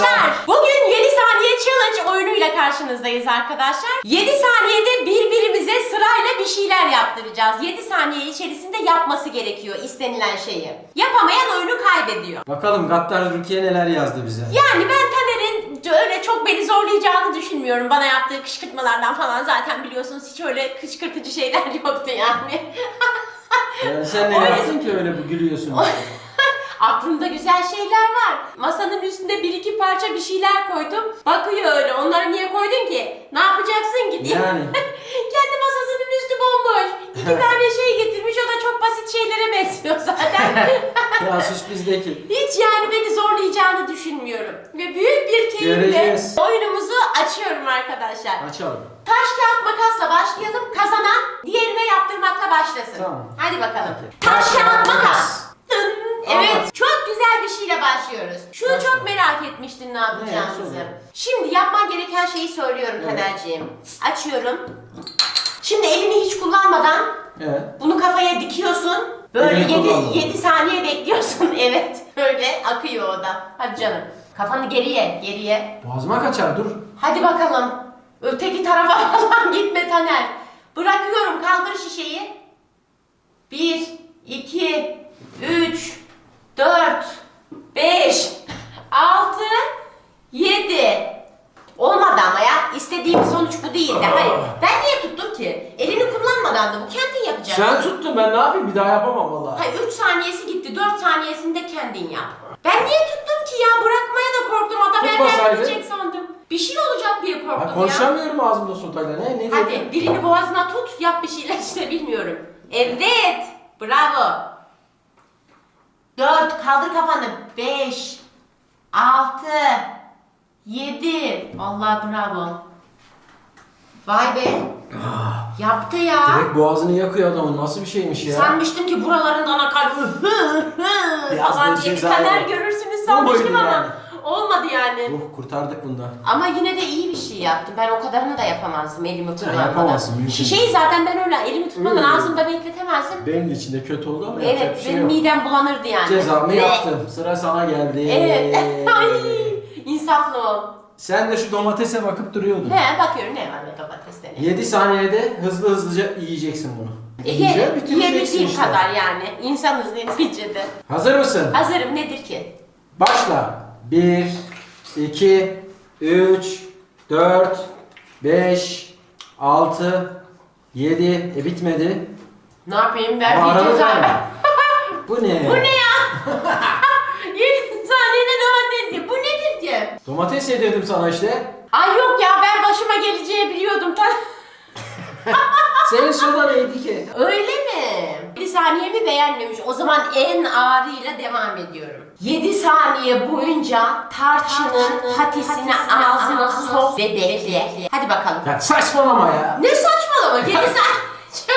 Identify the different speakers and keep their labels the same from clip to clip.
Speaker 1: Arkadaşlar bugün 7 saniye challenge oyunuyla karşınızdayız arkadaşlar. 7 saniyede birbirimize sırayla bir şeyler yaptıracağız. 7 saniye içerisinde yapması gerekiyor istenilen şeyi. Yapamayan oyunu kaybediyor.
Speaker 2: Bakalım Gattar Rukiye neler yazdı bize.
Speaker 1: Yani ben Taner'in öyle çok beni zorlayacağını düşünmüyorum. Bana yaptığı kışkırtmalardan falan zaten biliyorsunuz hiç öyle kışkırtıcı şeyler yoktu yani.
Speaker 2: Yani sen ne
Speaker 1: Öyle-
Speaker 2: yaptın ki öyle bu gülüyorsun?
Speaker 1: Aklımda güzel şeyler var. Masanın üstünde bir iki parça bir şeyler koydum. Bakıyor öyle. Onları niye koydun ki? Ne yapacaksın ki diye.
Speaker 2: Yani.
Speaker 1: Kendi masasının üstü bomboş. İki tane şey getirmiş. O da çok basit şeylere benziyor zaten.
Speaker 2: ya suç bizdeki.
Speaker 1: Hiç yani beni zorlayacağını düşünmüyorum. Ve büyük bir keyifle
Speaker 2: Göreceğiz.
Speaker 1: oyunumuzu açıyorum arkadaşlar.
Speaker 2: Açalım.
Speaker 1: Taş kağıt makasla başlayalım. Kazanan diğerine yaptırmakla başlasın.
Speaker 2: Tamam.
Speaker 1: Hadi bakalım.
Speaker 2: Peki.
Speaker 1: Taş kağıt makas. Dın. Evet. Çok güzel bir şeyle başlıyoruz. Şunu
Speaker 2: Başla.
Speaker 1: çok merak etmiştin ne yapacağımızı.
Speaker 2: söyle.
Speaker 1: Şimdi yapman gereken şeyi söylüyorum
Speaker 2: Evet.
Speaker 1: Taner'ciğim. Açıyorum. Şimdi elini hiç kullanmadan
Speaker 2: Evet.
Speaker 1: bunu kafaya dikiyorsun. Böyle
Speaker 2: Elini
Speaker 1: 7,
Speaker 2: kullanmadan.
Speaker 1: 7 saniye bekliyorsun. Evet. Böyle akıyor o da. Hadi canım. Kafanı geriye, geriye.
Speaker 2: Boğazıma kaçar dur.
Speaker 1: Hadi bakalım. Öteki tarafa falan gitme Taner. Bırakıyorum. Kaldır şişeyi. 1, 2, 3, 4, 5, 6, 7. Olmadı ama ya. İstediğim sonuç bu değildi. Hayır. Ben niye tuttum ki? Elini kullanmadan da bu kendin yapacaksın.
Speaker 2: Sen tuttun ben ne yapayım bir daha yapamam vallahi.
Speaker 1: Hayır 3 saniyesi gitti. 4 saniyesinde kendin yap. Ben niye tuttum ki ya? Bırakmaya da korktum. Adam
Speaker 2: Tutmasaydın.
Speaker 1: gidecek sandım. Bir şey olacak diye korktum
Speaker 2: Ha,
Speaker 1: ya.
Speaker 2: konuşamıyorum ağzımda sotayla. Ne ne
Speaker 1: Hadi dilini boğazına tut. Yap bir şeyler işte bilmiyorum. Evet. Bravo. 4. Kaldır kafanı. 5. 6. 7. Vallahi bravo. Vay be. Yaptı ya.
Speaker 2: Direkt boğazını yakıyor adamın nasıl bir şeymiş ya.
Speaker 1: Sanmıştım ki buralarından akar hı hı hı
Speaker 2: Biraz
Speaker 1: falan
Speaker 2: da
Speaker 1: diye bir kader görürsünüz
Speaker 2: Bu
Speaker 1: sanmıştım ama
Speaker 2: yani?
Speaker 1: Olmadı yani.
Speaker 2: Uh kurtardık bundan.
Speaker 1: Ama yine de iyi bir şey yaptım. Ben o kadarını da yapamazdım elimi kullanmadan.
Speaker 2: yapamazsın, mümkün
Speaker 1: Şişeyi zaten ben öyle elimi tutmadan
Speaker 2: Öyle.
Speaker 1: ağzımda bekletemezdim.
Speaker 2: Benim de içinde kötü oldu ama yapacak
Speaker 1: Evet,
Speaker 2: bir şey
Speaker 1: benim
Speaker 2: yok.
Speaker 1: midem bulanırdı yani.
Speaker 2: Cezamı yaptım. Sıra sana geldi.
Speaker 1: Evet. Ay, insaflı ol.
Speaker 2: Sen de şu domatese bakıp duruyordun.
Speaker 1: He, bakıyorum ne var be domateste ne?
Speaker 2: 7 saniyede hızlı hızlıca yiyeceksin bunu.
Speaker 1: E, Ye,
Speaker 2: bitireceksin
Speaker 1: yiyebildiğim
Speaker 2: işte.
Speaker 1: kadar yani. İnsanız neticede.
Speaker 2: Hazır mısın?
Speaker 1: Hazırım nedir ki?
Speaker 2: Başla. 1, 2, 3, 4, 5, 6, 7. E bitmedi.
Speaker 1: Ne yapayım bir
Speaker 2: arada
Speaker 1: ceza.
Speaker 2: kaldı. Bu ne?
Speaker 1: Bu ne ya? 7 saniyede domates ye. Bu nedir ki?
Speaker 2: Domates yedirdim sana işte.
Speaker 1: Ay yok ya ben başıma geleceği biliyordum.
Speaker 2: Senin soda neydi ki?
Speaker 1: Öyle mi? 7 saniyemi beğenmemiş. O zaman en ağrıyla devam ediyorum. 7 saniye boyunca tarçının patisini ağzına sok ve bekle. Hadi bakalım.
Speaker 2: Ya saçmalama ya.
Speaker 1: Ne saçmalama? 7 saniye.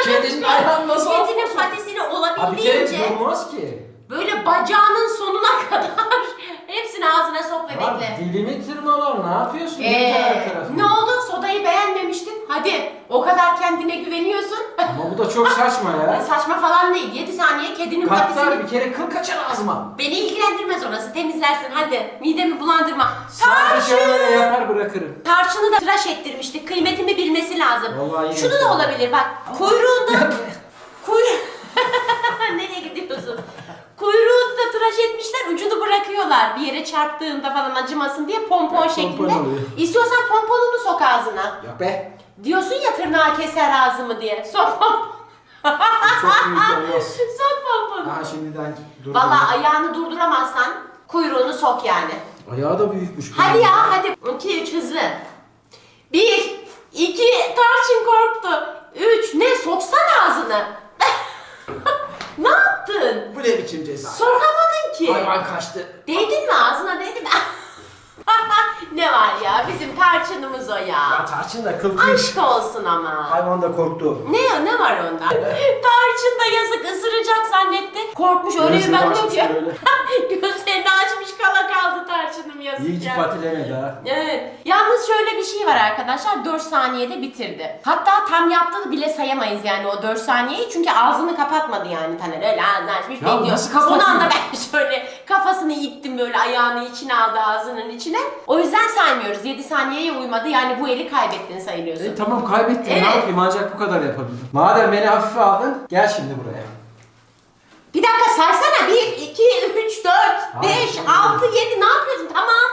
Speaker 2: Kedinin ayağını nasıl
Speaker 1: Kedinin patisini
Speaker 2: Abi bir kere
Speaker 1: olabildiğince
Speaker 2: durmaz ki.
Speaker 1: böyle bacağının sonuna kadar hepsini ağzına sok ve
Speaker 2: Abi
Speaker 1: bekle.
Speaker 2: dilimi tırmalar ne yapıyorsun?
Speaker 1: Ee,
Speaker 2: her tarafı?
Speaker 1: ne oldu? Sodayı beğenmemiştin. Hadi o kadar kendine güveniyorsun.
Speaker 2: Ama bu da çok saçma ya.
Speaker 1: Saçma falan değil. 7 saniye kedinin
Speaker 2: Katlar
Speaker 1: patisini...
Speaker 2: bir kere kıl kaçar ağzıma.
Speaker 1: Beni ilgilendirmez orası. Temizlersin hadi. Midemi bulandırma.
Speaker 2: Sadece öyle
Speaker 1: Tarçın!
Speaker 2: yapar bırakırım.
Speaker 1: Tarçını da tıraş ettirmiştik. Kıymetimi bilmesi lazım.
Speaker 2: Vallahi iyi
Speaker 1: Şunu da
Speaker 2: yaptın.
Speaker 1: olabilir bak. Kuyruğunda... Kuyruğu... Nereye gidiyorsun? Kuyruğu da tıraş etmişler, ucunu bırakıyorlar. Bir yere çarptığında falan acımasın diye pompon şeklinde.
Speaker 2: oluyor.
Speaker 1: İstiyorsan pomponunu sok ağzına.
Speaker 2: Yok be.
Speaker 1: Diyorsun ya tırnağı keser ağzımı diye. Sok pompon.
Speaker 2: Çok büyük olmaz.
Speaker 1: sok pomponu.
Speaker 2: Aha şimdiden dur.
Speaker 1: Valla ayağını durduramazsan kuyruğunu sok yani.
Speaker 2: Ayağı da büyükmüş.
Speaker 1: Hadi ya hadi. 2 3 hızlı. 1 2 Tarçın korktu. 3 ne soksan ağzını. ne yaptın?
Speaker 2: Bu ne biçim ceza?
Speaker 1: Sokamadın ki.
Speaker 2: Hayvan kaçtı.
Speaker 1: Değdin mi ağzına değdi mi? ne var ya bizim tarçınımız o
Speaker 2: Ya
Speaker 1: ya.
Speaker 2: tarçın da kıl kıyış.
Speaker 1: Aşk olsun ama.
Speaker 2: Hayvan da korktu.
Speaker 1: Ne ne var onda? Tarçın da yazık ısıracak zannetti. Korkmuş öyle bir
Speaker 2: Gözünü
Speaker 1: bakıyor
Speaker 2: açmış
Speaker 1: ki.
Speaker 2: böyle.
Speaker 1: Tarçınım yazık.
Speaker 2: İyice
Speaker 1: ya.
Speaker 2: patilemedi ha.
Speaker 1: Evet. Yalnız şöyle bir şey var arkadaşlar. 4 saniyede bitirdi. Hatta tam yaptığını bile sayamayız yani o 4 saniyeyi. Çünkü ağzını kapatmadı yani Taner. Öyle ağzını açmış
Speaker 2: Ya
Speaker 1: bekliyor.
Speaker 2: nasıl
Speaker 1: Son anda ben şöyle kafasını ittim böyle ayağını içine aldı ağzının içine. O yüzden saymıyoruz. 7 saniyeye uymadı. Yani bu eli kaybettin sayılıyorsun.
Speaker 2: E tamam kaybettim
Speaker 1: Evet.
Speaker 2: ne yapayım ancak bu kadar yapabildim. Madem beni hafife aldın gel şimdi buraya.
Speaker 1: Bir dakika saysana. 1, 2, 3, 4,
Speaker 2: Hayır,
Speaker 1: 5,
Speaker 2: şimdi.
Speaker 1: 6, 7 ne yapıyorsun? Tamam.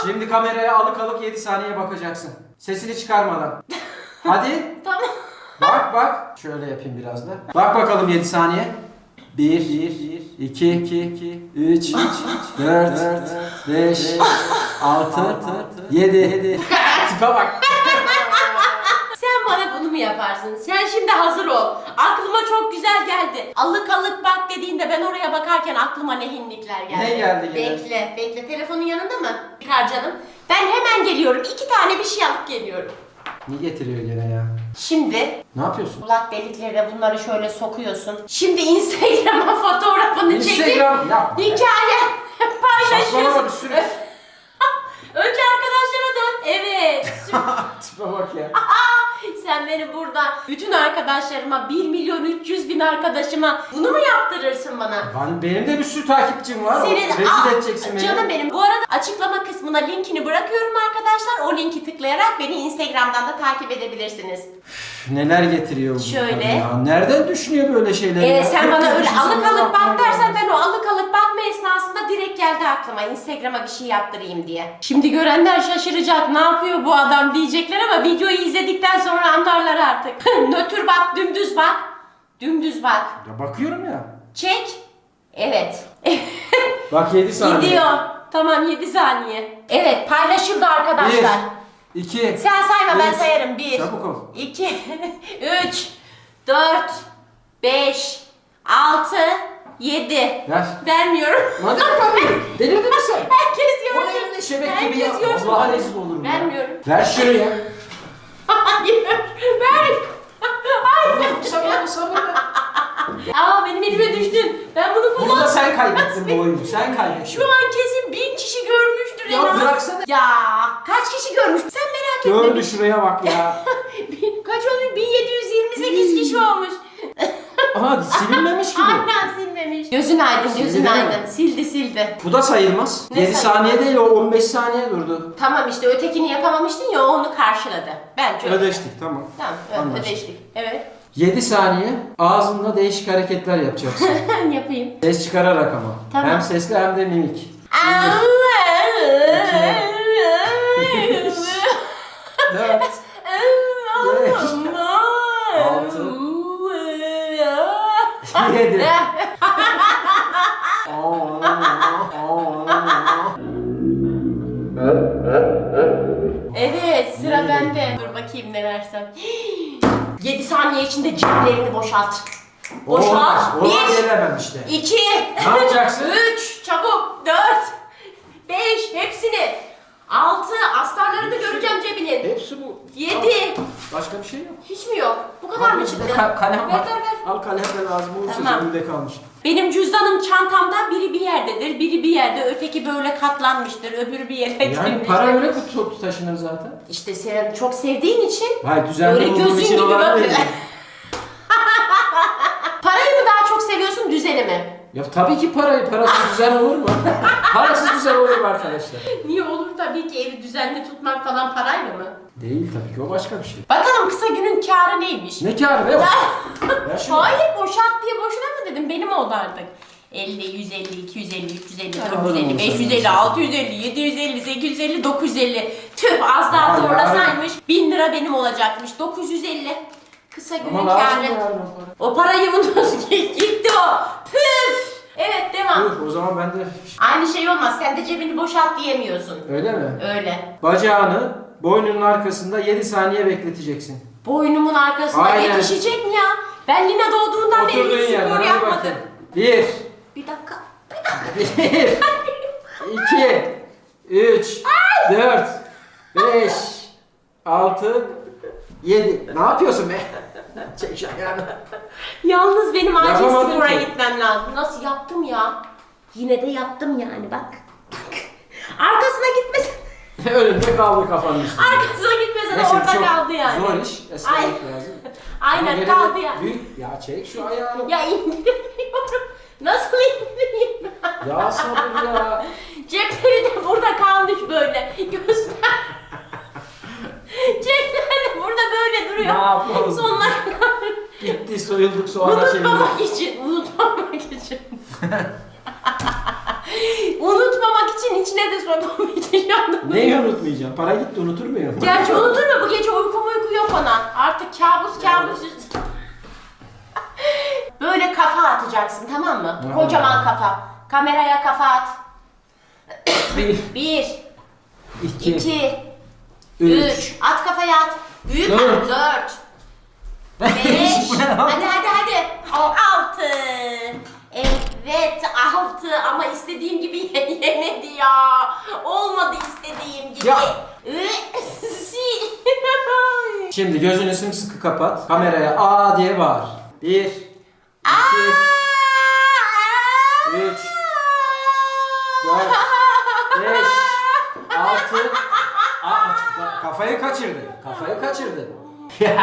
Speaker 2: Şimdi kameraya alık alık 7 saniye bakacaksın. Sesini çıkarmadan. Hadi
Speaker 1: Tamam.
Speaker 2: bak bak. Şöyle yapayım biraz da. Bak bakalım 7 saniye. 1, 1, 2, 2, 2, 3, 4, 5, 6, 7, 7. Tipe bak.
Speaker 1: Sen bana bunu mu yaparsın? Sen şimdi hazır ol. Aklıma çok güzel geldi. Alık alık bak dediğinde ben oraya bakarken aklıma ne hinlikler geldi.
Speaker 2: Ne geldi gene?
Speaker 1: Bekle, bekle. Telefonun yanında mı? Çıkar canım. Ben hemen geliyorum. İki tane bir şey alıp geliyorum.
Speaker 2: Ne getiriyor gene ya?
Speaker 1: Şimdi
Speaker 2: Ne yapıyorsun?
Speaker 1: kulak deliklerine bunları şöyle sokuyorsun. Şimdi Instagram'a fotoğrafını çekip
Speaker 2: Instagram yapma.
Speaker 1: hikaye paylaşıyorsun.
Speaker 2: Saçmalama bir sürü.
Speaker 1: Önce arkadaşlara dön. Evet.
Speaker 2: Tipe bak ya.
Speaker 1: Sen beni burada bütün arkadaşlarıma 1 milyon 300 bin arkadaşıma bunu mu yaptırırsın bana?
Speaker 2: Ben, benim de bir sürü takipçim var.
Speaker 1: Senin
Speaker 2: Rezil edeceksin beni.
Speaker 1: Canım benim. Bu arada açıklama kısmına linkini bırakıyorum arkadaşlar. O linki tıklayarak beni Instagram'dan da takip edebilirsiniz.
Speaker 2: Üf, Neler getiriyor bu
Speaker 1: Şöyle.
Speaker 2: kadın ya? Nereden düşünüyor böyle şeyleri?
Speaker 1: Ee,
Speaker 2: ya?
Speaker 1: sen bana öyle alık alık bak dersen
Speaker 2: gelmez.
Speaker 1: ben o alık alık bakma esnasında direkt geldi aklıma Instagram'a bir şey yaptırayım diye. Şimdi görenler şaşıracak ne yapıyor bu adam diyecekler ama videoyu izledikten sonra anlarlar artık. Nötr bak dümdüz bak. Dümdüz bak.
Speaker 2: Ya bakıyorum ya.
Speaker 1: Çek. Evet.
Speaker 2: Bak 7 saniye.
Speaker 1: Gidiyor. Tamam 7 saniye. Evet paylaşıldı arkadaşlar.
Speaker 2: 1, 2,
Speaker 1: Sen sayma ben
Speaker 2: Üç.
Speaker 1: sayarım. 1,
Speaker 2: Çabuk ol.
Speaker 1: 2, 3, 4, 5, 6, 7.
Speaker 2: Ver.
Speaker 1: Vermiyorum.
Speaker 2: Madem tabii. Delirdin mi sen?
Speaker 1: Herkes
Speaker 2: O
Speaker 1: görsün.
Speaker 2: elinde şebek gibi ya.
Speaker 1: Herkes görsün.
Speaker 2: Allah'a rezil olurum ya.
Speaker 1: Vermiyorum.
Speaker 2: Ver şuraya.
Speaker 1: Hayır. Ver. Hayır.
Speaker 2: Sabır sabır.
Speaker 1: Aa benim elime düştün. Ben bunu
Speaker 2: Burada
Speaker 1: kullan.
Speaker 2: sen kaybettin bu oyunu. Sen kaybettin.
Speaker 1: Şu an kesin bin kişi görmüştür
Speaker 2: Ya
Speaker 1: en az.
Speaker 2: bıraksana.
Speaker 1: Ya kaç kişi görmüş? Sen merak etme.
Speaker 2: Gördü şuraya bak ya.
Speaker 1: Bin- Kaç olmuş? 1728 kişi olmuş.
Speaker 2: Aha silinmemiş gibi.
Speaker 1: Aynen silmemiş. Gözün aydın, gözün
Speaker 2: mi?
Speaker 1: aydın. Sildi sildi.
Speaker 2: Bu da sayılmaz.
Speaker 1: Ne
Speaker 2: 7
Speaker 1: sayılmaz?
Speaker 2: saniye değil o 15 saniye durdu.
Speaker 1: Tamam işte ötekini yapamamıştın ya o onu karşıladı. Bence öyle.
Speaker 2: Ödeştik tamam.
Speaker 1: Tamam
Speaker 2: Anlaştık.
Speaker 1: ödeştik. Evet.
Speaker 2: 7 saniye ağzında değişik hareketler yapacaksın.
Speaker 1: Yapayım.
Speaker 2: Ses çıkararak ama.
Speaker 1: Tamam.
Speaker 2: Hem sesli hem de mimik. Dört. Yedi.
Speaker 1: Evet sıra bende. Dur bakayım ne versem. 7 saniye içinde ceplerini boşalt.
Speaker 2: Olmaz.
Speaker 1: Boşalt.
Speaker 2: Olmaz
Speaker 1: 1,
Speaker 2: gelemem işte.
Speaker 1: 2,
Speaker 2: Ne yapacaksın?
Speaker 1: 3, çabuk, 4, 5, hepsini. 6, astarlarını göreceğim cebinin.
Speaker 2: Hepsi bu.
Speaker 1: 7,
Speaker 2: Başka bir şey yok.
Speaker 1: hiç mi yok? Bu kadar mı çıktı?
Speaker 2: Ka- kalem
Speaker 1: Ver
Speaker 2: var.
Speaker 1: ver ver.
Speaker 2: Al kalem de lazım olursa
Speaker 1: Tamam.
Speaker 2: cebimde kalmış.
Speaker 1: Benim cüzdanım çantamda biri bir yerdedir, biri bir yerde, öteki böyle katlanmıştır, öbürü bir yere
Speaker 2: Yani para öyle kutu taşınır zaten.
Speaker 1: İşte sen çok sevdiğin için
Speaker 2: Hayır düzenli
Speaker 1: Öyle
Speaker 2: olduğum
Speaker 1: gözün
Speaker 2: için
Speaker 1: gibi
Speaker 2: olabilir.
Speaker 1: bak. parayı mı daha çok seviyorsun, düzeni mi?
Speaker 2: Ya tabii ki parayı, parasız düzen olur mu? parasız düzen olur mu arkadaşlar?
Speaker 1: Niye olur tabii ki evi düzenli tutmak falan parayla mı?
Speaker 2: Değil tabii ki o başka bir şey.
Speaker 1: Bakalım kısa günün kârı neymiş?
Speaker 2: Ne kârı be? Ver şunu.
Speaker 1: Hayır boşalt diye boşuna mı dedim benim oldu artık. 50, 150, 250, 350,
Speaker 2: Ben alırım
Speaker 1: 450,
Speaker 2: onu
Speaker 1: 550,
Speaker 2: senden.
Speaker 1: 650, 750, 850, 950. Tüh az daha
Speaker 2: Hadi,
Speaker 1: zorlasaymış 1000 lira benim olacakmış. 950. Kısa günün
Speaker 2: Ama lazım
Speaker 1: kârı.
Speaker 2: yani o para.
Speaker 1: O parayı unut gitti o. Püf. Evet devam.
Speaker 2: Dur o zaman ben de...
Speaker 1: Aynı şey olmaz. Sen de cebini boşalt diyemiyorsun.
Speaker 2: Öyle mi?
Speaker 1: Öyle.
Speaker 2: Bacağını boynunun arkasında 7 saniye bekleteceksin.
Speaker 1: Boynumun arkasına
Speaker 2: Aynen.
Speaker 1: yetişecek mi ya? Ben Lina doğduğundan beri
Speaker 2: Oturduğun
Speaker 1: hiç
Speaker 2: yerden
Speaker 1: spor
Speaker 2: hadi
Speaker 1: yapmadım.
Speaker 2: bakayım. 1,
Speaker 1: Bir dakika.
Speaker 2: 1, 2, 3, 4, 5, 6, 7. Ne yapıyorsun be? Çek şu ayağını.
Speaker 1: Yalnız benim acil
Speaker 2: Yapamadım ki.
Speaker 1: gitmem lazım. Nasıl yaptım ya? Yine de yaptım yani bak. Arkasına git
Speaker 2: Önünde kaldı kafanın üstünde.
Speaker 1: Arkasına gitmese de
Speaker 2: Neyse,
Speaker 1: orada
Speaker 2: çok
Speaker 1: kaldı yani.
Speaker 2: Zor iş.
Speaker 1: Ay.
Speaker 2: lazım. Ama
Speaker 1: Aynen
Speaker 2: gene de
Speaker 1: kaldı yani.
Speaker 2: büyük- Ya çek şu ayağını.
Speaker 1: Ya indiremiyorum. Nasıl indireyim?
Speaker 2: Ya sabır ya.
Speaker 1: Cepleri de burada kalmış böyle. Göster. Cepler de burada böyle duruyor.
Speaker 2: Ne yapalım?
Speaker 1: Sonuna kadar.
Speaker 2: Gitti soyulduk sonra çevirdik.
Speaker 1: Unutmamak için, unutmamak için. unutmamak için içine de sokamayacağım.
Speaker 2: Neyi unutmayacağım? Para gitti unutur muyum?
Speaker 1: Gerçi unutur mu? Bu gece uyku uyku yok ona. Artık kabus kabus. Böyle kafa atacaksın tamam mı?
Speaker 2: Tamam.
Speaker 1: Kocaman kafa. Kameraya kafa at.
Speaker 2: Bir,
Speaker 1: Bir,
Speaker 2: iki,
Speaker 1: iki,
Speaker 2: üç.
Speaker 1: üç. At kafaya at. Büyük
Speaker 2: Dört.
Speaker 1: Dört. Beş.
Speaker 2: Bu ne lan?
Speaker 1: hadi hadi hadi. O, altı. Evet altı ama istediğim gibi ye- yemedi ya. Olmadı istediğim gibi.
Speaker 2: Ya.
Speaker 1: Si.
Speaker 2: Şimdi gözünü sımsıkı kapat. Kameraya A diye bağır. Bir, iki, üç, dört, beş, altı. Kafayı kaçırdı. Kafayı kaçırdı. Ya,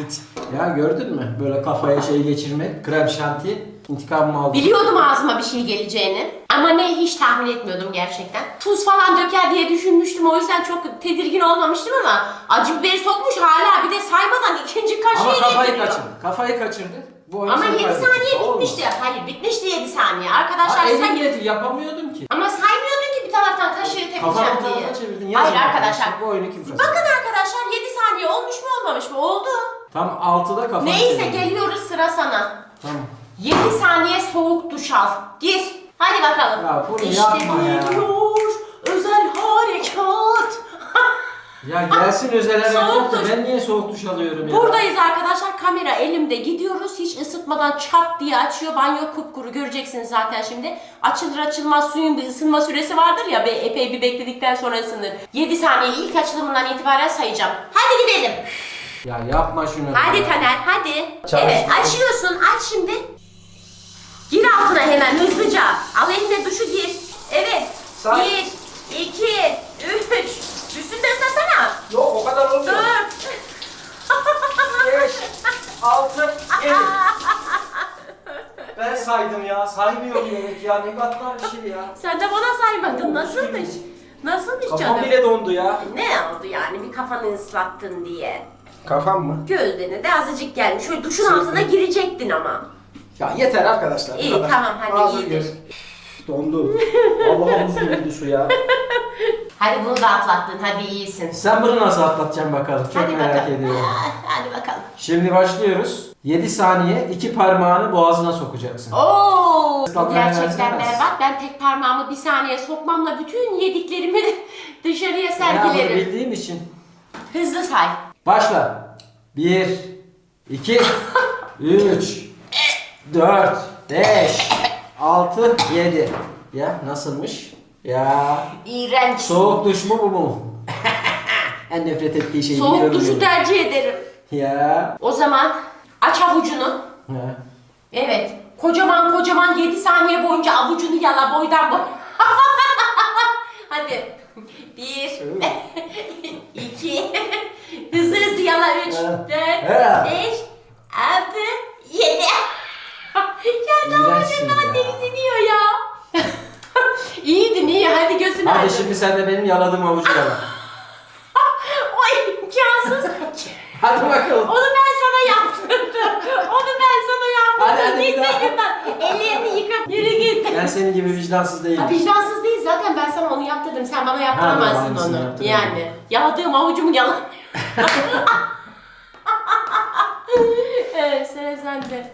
Speaker 2: it. ya gördün mü? Böyle kafaya şey geçirmek. Krem şanti. İntikamımı aldım.
Speaker 1: Biliyordum ağzıma bir şey geleceğini. Ama ne hiç tahmin etmiyordum gerçekten. Tuz falan döker diye düşünmüştüm. O yüzden çok tedirgin olmamıştım ama acı biberi sokmuş hala bir de saymadan ikinci
Speaker 2: Ama
Speaker 1: kaşığı
Speaker 2: kafayı
Speaker 1: getiriyor.
Speaker 2: kaçırdı. Kafayı kaçırdı. Bu oyunu
Speaker 1: Ama
Speaker 2: sen
Speaker 1: 7
Speaker 2: kaybettin.
Speaker 1: saniye
Speaker 2: Olmaz.
Speaker 1: bitmişti. Hayır bitmişti 7 saniye. Arkadaşlar
Speaker 2: Ha,
Speaker 1: sen...
Speaker 2: yapamıyordum ki.
Speaker 1: Ama saymıyordun bir taraftan kaşığı
Speaker 2: Kafanı bir
Speaker 1: diye.
Speaker 2: tarafa çevirdin. Yazın
Speaker 1: Hayır arkadaşlar.
Speaker 2: Bu oyunu kim kazandı?
Speaker 1: Bakın arkadaşlar 7 saniye olmuş mu olmamış mı? Oldu.
Speaker 2: Tam altıda kafanı
Speaker 1: Neyse
Speaker 2: çevirdin.
Speaker 1: geliyoruz sıra sana.
Speaker 2: Tamam.
Speaker 1: 7 saniye soğuk duş al. Gir. Hadi bakalım.
Speaker 2: Ya bunu
Speaker 1: işte
Speaker 2: yapma ya.
Speaker 1: geliyor.
Speaker 2: Ya gelsin özel
Speaker 1: soğuk
Speaker 2: ben niye soğuk duş alıyorum ya?
Speaker 1: Buradayız arkadaşlar kamera elimde gidiyoruz hiç ısıtmadan çat diye açıyor banyo kupkuru göreceksiniz zaten şimdi. Açılır açılmaz suyun bir ısınma süresi vardır ya ve epey bir bekledikten sonra ısınır. 7 saniye ilk açılımından itibaren sayacağım. Hadi gidelim.
Speaker 2: Ya yapma şunu.
Speaker 1: Hadi Taner hadi.
Speaker 2: Çalıştı.
Speaker 1: Evet açıyorsun aç şimdi. Gir altına hemen hızlıca. Al eline duşu gir. Evet.
Speaker 2: Say.
Speaker 1: 1, 2, 3, Üstünü de.
Speaker 2: Yok o kadar olmuyor.
Speaker 1: Dur.
Speaker 2: Beş, altı, yedi. Ben saydım ya. Saymıyorum demek ya. Ne katlar bir şey ya.
Speaker 1: Sen de bana saymadın. Nasılmış? Nasılmış canım?
Speaker 2: Kafam bile dondu ya.
Speaker 1: Ne oldu yani bir kafanı ıslattın diye.
Speaker 2: Kafam mı?
Speaker 1: Gövdene de azıcık gelmiş. Şöyle duşun
Speaker 2: Sırtım.
Speaker 1: altına girecektin ama.
Speaker 2: Ya yeter arkadaşlar.
Speaker 1: İyi tamam hadi
Speaker 2: Ağzım
Speaker 1: iyidir.
Speaker 2: geri. Dondu. Allah'ım nasıl su ya.
Speaker 1: Hadi bunu da atlattın. Hadi iyisin.
Speaker 2: Sen bunu nasıl atlatacaksın bakalım. Çok
Speaker 1: Hadi
Speaker 2: merak
Speaker 1: bakalım.
Speaker 2: ediyorum.
Speaker 1: Hadi bakalım.
Speaker 2: Şimdi başlıyoruz. 7 saniye iki parmağını boğazına sokacaksın.
Speaker 1: Oo, bu
Speaker 2: Islatmaya
Speaker 1: gerçekten
Speaker 2: benzemez.
Speaker 1: berbat. Ben tek parmağımı bir saniye sokmamla bütün yediklerimi dışarıya
Speaker 2: Ya bunu
Speaker 1: sergilerim.
Speaker 2: bildiğim için.
Speaker 1: Hızlı say.
Speaker 2: Başla. 1, 2, 3, 4, 5, 6, 7. Ya nasılmış? Ya
Speaker 1: İğrenç.
Speaker 2: soğuk duş mu bu mu? en nefret ettiği şey
Speaker 1: Soğuk duşu tercih ederim.
Speaker 2: Ya.
Speaker 1: O zaman aç avucunu.
Speaker 2: Ha.
Speaker 1: Evet. Kocaman kocaman 7 saniye boyunca avucunu yala boydan boy. Hadi. Bir, iki, hızlı hızlı yala üç,
Speaker 2: Ha.
Speaker 1: dört,
Speaker 2: Ha.
Speaker 1: beş, altı, yedi. Kendi
Speaker 2: İğrençsin
Speaker 1: avucundan
Speaker 2: ya.
Speaker 1: deniz ya. İyiydin iyi hadi gözünü
Speaker 2: Hadi
Speaker 1: aydın.
Speaker 2: şimdi sen de benim yaladığım avucu yala.
Speaker 1: O imkansız.
Speaker 2: Hadi bakalım.
Speaker 1: Onu ben sana yaptırdım. Onu ben sana
Speaker 2: Hadi,
Speaker 1: yaptırdım.
Speaker 2: hadi bir
Speaker 1: Git
Speaker 2: daha.
Speaker 1: başımdan. Ellerini yıka. Yürü git.
Speaker 2: Ben senin gibi vicdansız
Speaker 1: Ha,
Speaker 2: değilim.
Speaker 1: vicdansız değil zaten ben sana onu yaptırdım. Sen bana yaptıramazsın
Speaker 2: aynısını
Speaker 1: onu.
Speaker 2: yaptırdım.
Speaker 1: Yani. Yaladığım avucumu yalan. evet sıra sende.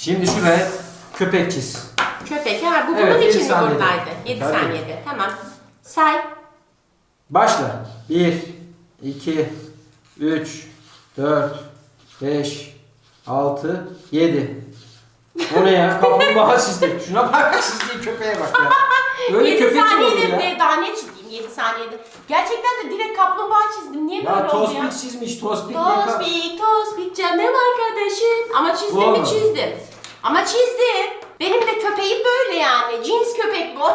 Speaker 2: Şimdi şuraya köpek çiz.
Speaker 1: Köpek ha bu bunun
Speaker 2: Evet, yedi
Speaker 1: için mi
Speaker 2: saniyede.
Speaker 1: buradaydı? 7
Speaker 2: Tabii.
Speaker 1: saniyede. Tamam. Say.
Speaker 2: Başla. 1, 2, 3, 4, 5, 6, 7. O ne ya? Kaplumbağa çizdi. Şuna bak çizdiği köpeğe bak ya. Böyle
Speaker 1: 7
Speaker 2: köpek mi olur
Speaker 1: saniyede
Speaker 2: ya?
Speaker 1: ne, daha ne çizeyim 7 saniyede. Gerçekten de direkt kaplumbağa çizdim. Niye böyle
Speaker 2: Ya
Speaker 1: oldu ya?
Speaker 2: tospik çizmiş tospik. ne ka-
Speaker 1: Tospik, tospik canım arkadaşım. Ama çizdim mi çizdim. Ama çizdim. Benim de köpeğim böyle yani. Cins köpek bu.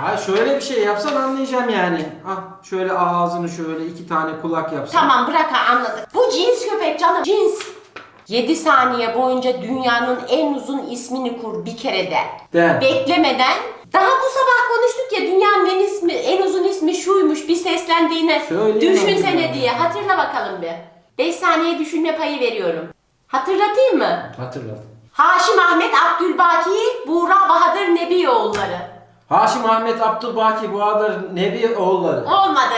Speaker 2: Ha şöyle bir şey yapsan anlayacağım yani. Ah şöyle ağzını şöyle iki tane kulak yapsan.
Speaker 1: Tamam bırak ha anladık. Bu cins köpek canım cins. 7 saniye boyunca dünyanın en uzun ismini kur bir kerede.
Speaker 2: Ben.
Speaker 1: Beklemeden. Daha bu sabah konuştuk ya dünyanın en ismi en uzun ismi şuymuş bir seslendiğine
Speaker 2: Söyleyemem
Speaker 1: düşünsene diye. Hatırla bakalım bir. 5 saniye düşünme payı veriyorum. Hatırlatayım mı?
Speaker 2: Hatırlat.
Speaker 1: Haşim Ahmet Abdülbaki Buğra Bahadır Nebioğulları.
Speaker 2: Haşim Ahmet Abdülbaki Bahadır Nebi oğulları.
Speaker 1: Olmadı.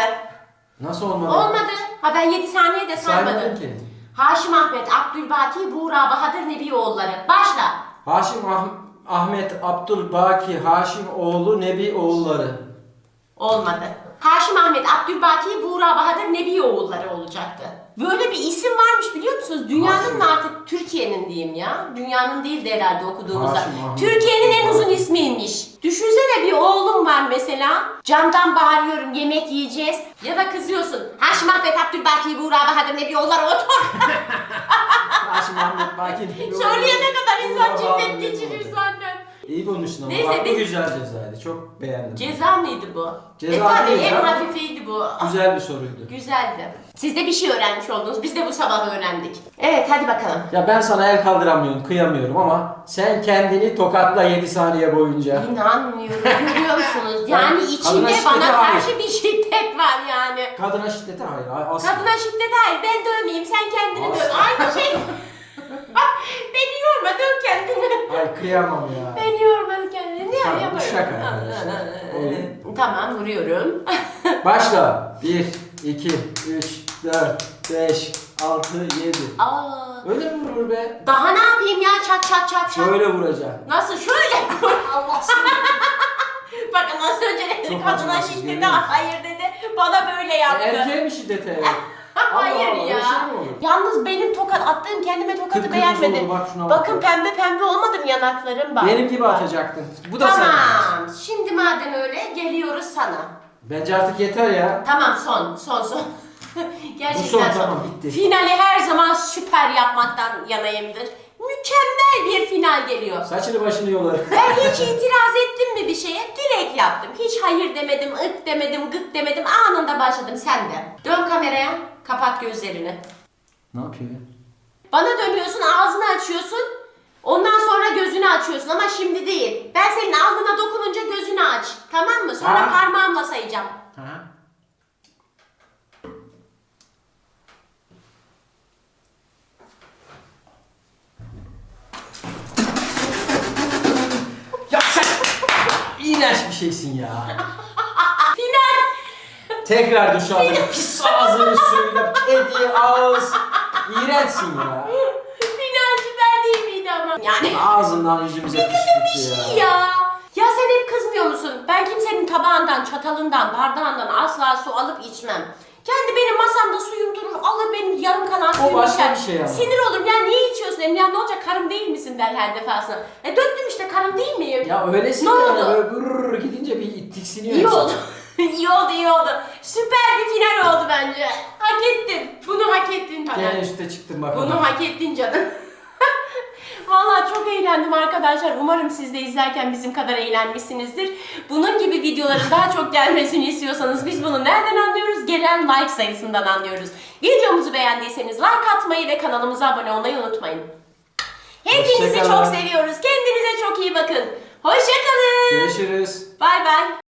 Speaker 2: Nasıl olmadı?
Speaker 1: Olmadı. Ha ben 7 saniye de
Speaker 2: Saymadım
Speaker 1: saymadım.
Speaker 2: ki.
Speaker 1: Haşim Ahmet Abdülbaki Buğra Bahadır Nebioğulları. Başla.
Speaker 2: Haşim Ah- Ahmet Abdülbaki Haşim oğlu Nebi oğulları.
Speaker 1: Olmadı. Haşim Ahmet Abdülbaki Buğra Bahadır Nebioğulları olacaktı. Böyle bir isim varmış biliyor musunuz? Dünyanın
Speaker 2: Haşim.
Speaker 1: mı artık Türkiye'nin diyeyim ya. Dünyanın değil de herhalde okuduğumuzda.
Speaker 2: Haşim Ahmet
Speaker 1: Türkiye'nin en uzun ismiymiş. Düşünsene bir oğlum var mesela. Camdan bağırıyorum yemek yiyeceğiz. Ya da kızıyorsun. Haşim Ahmet Abdülbaki Buğra Bahadır Nebioğulları otur.
Speaker 2: Haşim Ahmet Baki.
Speaker 1: Söyleyene kadar insan
Speaker 2: Buğra
Speaker 1: cinnet
Speaker 2: Bahadır Nebi
Speaker 1: geçirir zaten.
Speaker 2: İyi konuştun ama.
Speaker 1: Neyse,
Speaker 2: Bak bu
Speaker 1: biz-
Speaker 2: güzel cezaydı. Çok beğendim.
Speaker 1: Ceza mıydı bu?
Speaker 2: Ceza
Speaker 1: e tabii
Speaker 2: değil
Speaker 1: en
Speaker 2: ya.
Speaker 1: hafifiydi bu.
Speaker 2: Güzel bir soruydu.
Speaker 1: Güzeldi. Siz de bir şey öğrenmiş oldunuz. Biz de bu sabah öğrendik. Evet hadi bakalım.
Speaker 2: Ya ben sana el kaldıramıyorum, kıyamıyorum ama sen kendini tokatla 7 saniye boyunca.
Speaker 1: İnanmıyorum. Görüyor musunuz? Yani içinde bana
Speaker 2: hayır.
Speaker 1: karşı bir şiddet var yani.
Speaker 2: Kadına şiddete hayır, asla.
Speaker 1: Kadına şiddet hayır. Ben dövmeyeyim. Sen kendini döv. Aynı şey. Beni yorma. Döv kendini.
Speaker 2: Ay kıyamam ya.
Speaker 1: Beni yorma kendini. Ne
Speaker 2: Tamam,
Speaker 1: yaparım?
Speaker 2: şaka arkadaşlar. Oyun.
Speaker 1: Tamam vuruyorum.
Speaker 2: Başla. 1, 2, 3, 4, 5, 6, 7.
Speaker 1: Aa,
Speaker 2: Öyle mi vurur be?
Speaker 1: daha ne yapayım ya? Çat çat çat çat.
Speaker 2: Şöyle vuracaksın.
Speaker 1: Nasıl şöyle? Allah Bakın az önce dedi
Speaker 2: Çok
Speaker 1: kadına
Speaker 2: acımasız,
Speaker 1: şiddete
Speaker 2: görüyor musun?
Speaker 1: hayır dedi. Bana böyle yaptı.
Speaker 2: Erkeğe mi şiddete evet?
Speaker 1: hayır
Speaker 2: Allah
Speaker 1: ya.
Speaker 2: öyle şey mi olur?
Speaker 1: Yalnız benim tokat attığım kendime tokatı
Speaker 2: Kıpkırmızı
Speaker 1: beğenmedim.
Speaker 2: oldu, bak şuna bak.
Speaker 1: Bakın pembe pembe olmadım yanaklarım bak.
Speaker 2: Benim gibi atacaktın. Bu da sen.
Speaker 1: Tamam. Şimdi madem öyle geliyoruz sana.
Speaker 2: Bence artık yeter ya.
Speaker 1: Tamam son son son. Gerçekten
Speaker 2: Bu son,
Speaker 1: son.
Speaker 2: tamam, bitti.
Speaker 1: Finali her zaman süper yapmaktan yanayımdır. Mükemmel bir final geliyor.
Speaker 2: Saçını başını yolarım.
Speaker 1: Ben hiç itiraz ettim mi bir şeye? Direkt yaptım. Hiç hayır demedim, ık demedim, gık demedim. Anında başladım sen de. Dön kameraya, kapat gözlerini.
Speaker 2: ne yapıyor ya?
Speaker 1: Bana dönüyorsun, ağzını açıyorsun. Ondan sonra gözünü açıyorsun ama şimdi değil. Ben senin alnına dokununca gözünü aç. Tamam mı? Sonra
Speaker 2: Ha.
Speaker 1: parmağımla sayacağım.
Speaker 2: Ha? Ya sen iğrenç bir şeysin ya. Tekrar duş aldın. Pis ağzını suyla, kedi ağız. İğrençsin ya.
Speaker 1: Final süper değil miydi ama? Yani
Speaker 2: Ağzından yüzümüze pis gitti
Speaker 1: iyi
Speaker 2: ya.
Speaker 1: ya. Ya sen hep kızmıyor musun? Ben kimsenin tabağından, çatalından, bardağından asla su alıp içmem. Kendi benim masamda suyum durur, alır benim yarım kalan suyumu
Speaker 2: başka
Speaker 1: içer.
Speaker 2: bir şey ama.
Speaker 1: Sinir olurum. Ya niye içiyorsun? Ya ne olacak? Karım değil misin der her defasında. E döktüm işte karım değil miyim?
Speaker 2: Ya öylesin
Speaker 1: Ne
Speaker 2: yani
Speaker 1: oldu?
Speaker 2: böyle gidince bir tiksiniyor
Speaker 1: İyi
Speaker 2: insan.
Speaker 1: oldu. iyi oldu, iyi oldu. Süper bir final oldu bence. Hak ettin. Bunu hak ettin Taner.
Speaker 2: Gene üste çıktım bakalım.
Speaker 1: Bunu hak ettin canım. Vallahi çok eğlendim arkadaşlar. Umarım siz de izlerken bizim kadar eğlenmişsinizdir. Bunun gibi videoların daha çok gelmesini istiyorsanız biz bunu nereden anlıyoruz? Gelen like sayısından anlıyoruz. Videomuzu beğendiyseniz like atmayı ve kanalımıza abone olmayı unutmayın. Hepinizi
Speaker 2: Hoşçakalın.
Speaker 1: çok seviyoruz. Kendinize çok iyi bakın. Hoşçakalın.
Speaker 2: Görüşürüz.
Speaker 1: Bay bay.